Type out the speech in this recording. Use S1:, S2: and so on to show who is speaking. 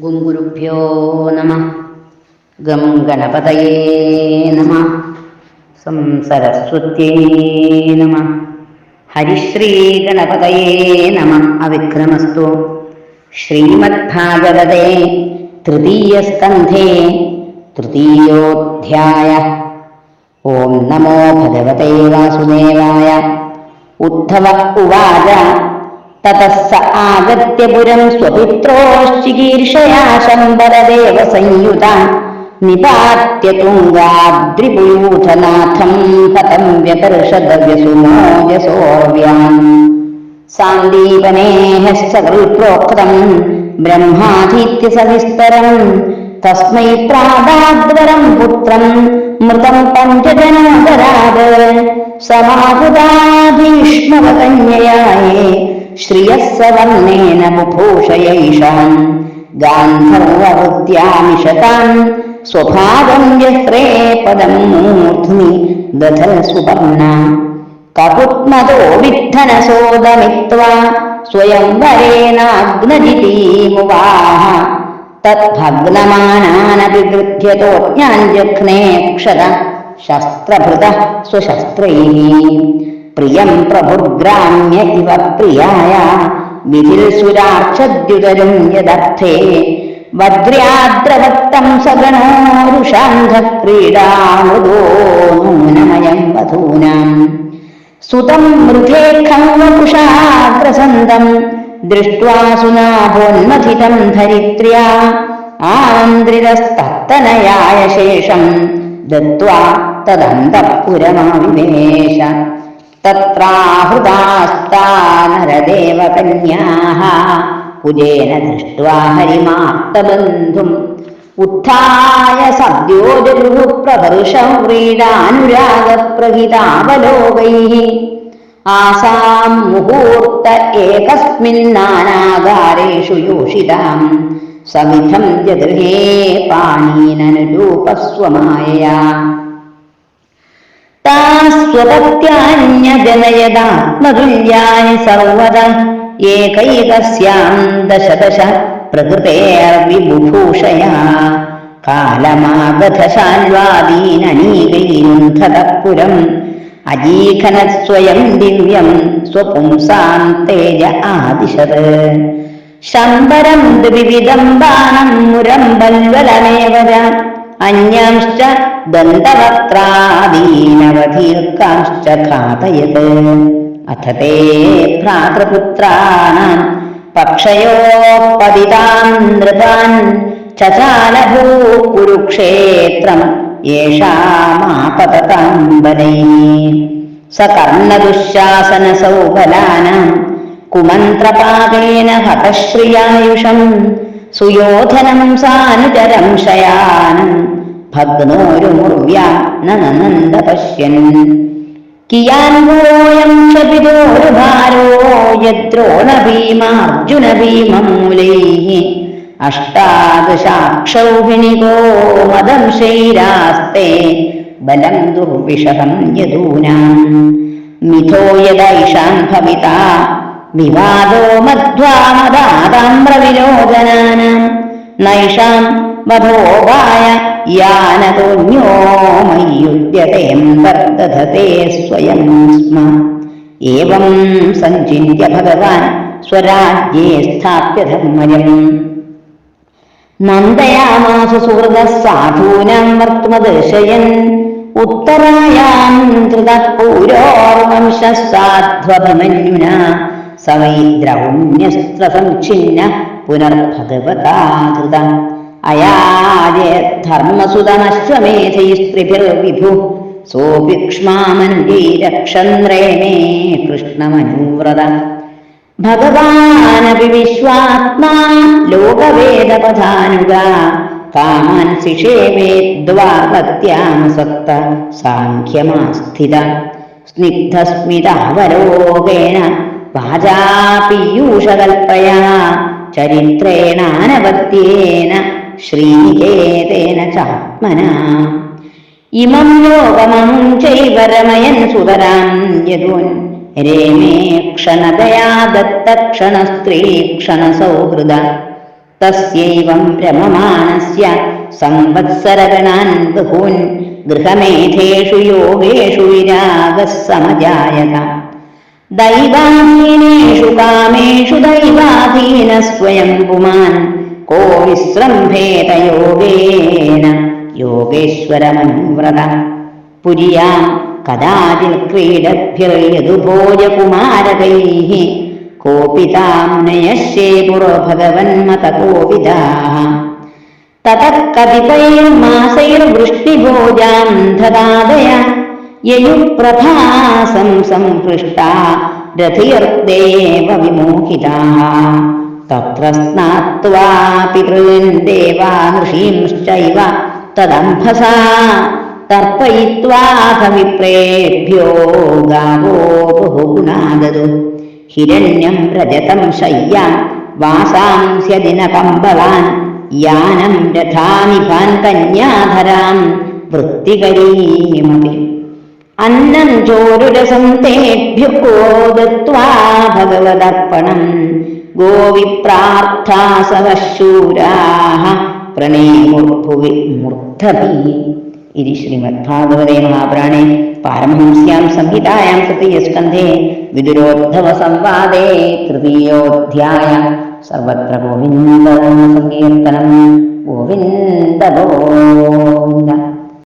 S1: ഗുരുഭ്യോ നമ. ഗം ഗണപതയേ നമ. സംസരസ്വത്യേ നമ. ഹരിശ്രീ ഗണപതയേ നമ. അവിക്രമസ്തു. ശ്രീമദ്ഭാഗവതേ തൃതീയസ്കന്ധേ തൃതീയോധ്യായ. ഓം നമോ ഭഗവതേ വാസുദേവായ. ഉദ്ധവ ഉവാച. ततः स स्वपित्रोश्चिकीर्षया शम्बरदेव संयुता निपात्य तुङ्गाद्रिपुयूथनाथम् कथं व्यकर्षदव्यसुमोजसोऽव्याम् सान्दीपनेः सकल्प्रोक्तम् ब्रह्माधीत्य तस्मै प्रादाद्वरम् पुत्रम् मृतम् पञ्चजनादराद സമാഹുതാഭീഷ്മവകന്യയായേ ശ്രിയസ്സവർണേന ബുഭൂഷയൈഷാം ഗാന്ധർവവൃത്യാമിഷതാം സ്വഭാവം ജഹ്രേ പദം മൂർധ്നി ദധൽ സുവർണ. കകുത്മതോ വിദ്ധനസോദമിത്വാ സ്വയം വരേനാഗ്നജിതീമുവാഹ തദ്ഭഗ്നമാനാനഭിഗൃധ്യതോജ്ഞാഞ്ജഘ്നേ ക്ഷത ശസ്ത്രഭൃത സ്വശസ്ത്രൈः പ്രിയം പ്രഭുർഗ്രാമ്യ ഇവ പ്രിയായ. വിധിൽ സുരാക്ഷദ്യുതരും യദർത്ഥേ വജ്രാദ്രവക്തം സഗണോരുഷാന്ധ ക്രീഡാമൃദോ നൂനമയം വധൂനാം. സുതം മൃഗേഖം വകുഷാഗ്രസന്തം ദൃഷ്ട്വാ സുനാഭോന്മഥിതം ധരിത്ര്യ. ആമന്ത്രിതസ്തത്തനയായ ശേഷം ദത്വാ തദന്തഃപുരമാവിവേശ. തത്രാഹൃതാസ്താ നരദേവകന്യാः കുജേന ദൃഷ്ട്വാ ഹരിമാർത്തബന്ധും. സദ്യോ ജഗൃഹു പ്രഹർഷം വ്രീഡാനുരാഗപ്രഹിതാവലോകൈः ആസാം മുഹൂർത്ത ഏകസ്മിന്നാനാകാരേഷു യോഷിതാം. സവിധം ജഗൃഹേ പാണീനനുരൂപസ്വമായയാ. താസ്വപത്യാന്യജനയദാത്മതുല്യാനി സർവത ഏകൈകസ്യാം ദശ ദശ പ്രകൃതേർവിബുഭൂഷയാ കാലമാഗധശാൽവാദീനനീകൈരുന്ധതഃപുരം അജീഖനസ്വയം ദിവ്യം സ്വപുംസാം തേജ ആദിശത്. ശമ്പരം ദ്വിവിധം ബാണം മുരം ച अन्यांश्च दन्तवत्रादीनवदीर्कांश्च खादयत् अथ ते भ्रातृपुत्राणाम् पक्षयोपदितान् नृपान् चचालभूकुरुक्षेत्रम् चालभू कुरुक्षेत्रम् येषा मातम्बलैः कुमन्त्रपादेन हतश्रियायुषम् സുയോധനം സാനുചരം ശയാനം ഭഗ്നോരുമുർവ്യാ നനന്ദ പശ്യൻ ഭീമമൂലൈः അഷ്ടാദശാക്ഷൗഹിണികോ മദംശൈരാസ്തേ ബലം ദുർവിഷഹം യദൂനാം. മിഥോ യദൈഷാം ഭവിതാ. വിവാദോ മധ്വാമദാതാമ്രവിലോചനാനാം നൈഷാം വധോപായ യാനതോന്യോ മയ്യുദ്യതേം വർദ്ധതേ സ്വയം സ്മ. ഏവം സഞ്ചിന്യ ഭഗവാൻ സ്വരാജ്യേ സ്ഥാപ്യ ധർമ്മജം. നന്ദയാമാസ സുഹൃത സാധൂനാം ഉത്തരായാം ധൃതപൂരോർവംശസാധ്വഭിമന്യുന സവൈദ്രൗണ്യസ്ത്രസംഛിന്ന പുനർഭഗവതാധൃത അയാജയ ധർമ്മസുതമശ്വമേധൈസ്ത്രിഭിർവിഭു സോഭിക്ഷ്മാമന്യൈരക്ഷന്ദ്രേ മേ കൃഷ്ണമനുവ്രത. ഭഗവാനപി വിശ്വാത്മാ ലോകവേദപഥാനുഗ കാമാൻ ശിഷേവേദ്വാപത്യാം സക്ത സാഖ്യമാസ്ഥിത. സ്നിഗ്ധസ്മിതാവലോകേന വാചാ പീയൂഷകൽപ്പയാ ചരിത്രേണാനവദ്യേന ശ്രീനികേതേന ചാത്മനാ. ഇമം ലോകമം ചൈവ രമയൻ സുതരാം യദൂൻ രേമേ സ്ത്രീ ക്ഷണ സൗഹൃദ തസ്യൈവം രമമാണസ്യ സംവത്സരഗണാൻ ബഹൂൻ. ഗൃഹമേധേഷു യോഗേഷു വിരാഗः സമജായത दैवाधीनेषु कामेषु दैवाधीनः स्वयं पुमान् को विस्रम्भेत योगेन योगेश्वरमन्व्रत पुर्यां कदाचित् क्रीडभ्य कोऽपि तां नयस्ये पुरो भगवन्मत कोपिताः ततः कपितैर्मासैर्वृष्टिभोजान्धदादय യയുപ്രഭാസം സംപൃഷ്ടാ രഥിർദേവ വിമോഹിതാः. തത്ര സ്നാത്വാ പിതॄൻ ദേവാ ഋഷീംശ്ചൈവ തദംഭസാ തർപ്പയിത്വാഥ വിപ്രേഭ്യോ ഗാവോ ബഹുഗുണാഗതു. ഹിരണ്യം രജതം ശയ്യാം വാസാംസ്യദിനകമ്പളാൻ യാനം രഥാനിഭാൻ കന്യാധരാം വൃത്തികരീമപി അന്നം ചോരുരസം തേഭ്യോ ദത്വാ ഭഗവദർപ്പണം ഗോവിപ്രാർത്ഥാ സവശൂരാः പ്രണേമുർഭുവി മൂർധഭി ഇതി ശ്രീമദ്ഭാഗവതേ മഹാപുരാണേ. പാരമഹംസ്യാം സംഹിതായാം തൃതീയസ്കന്ധേ വിദുരോദ്ധവ സംവാദേ തൃതീയോധ്യായ. സർവത്ര ഗോവിന്ദ സങ്കീർത്തനം ഗോവിന്ദ ഗോവിന്ദ.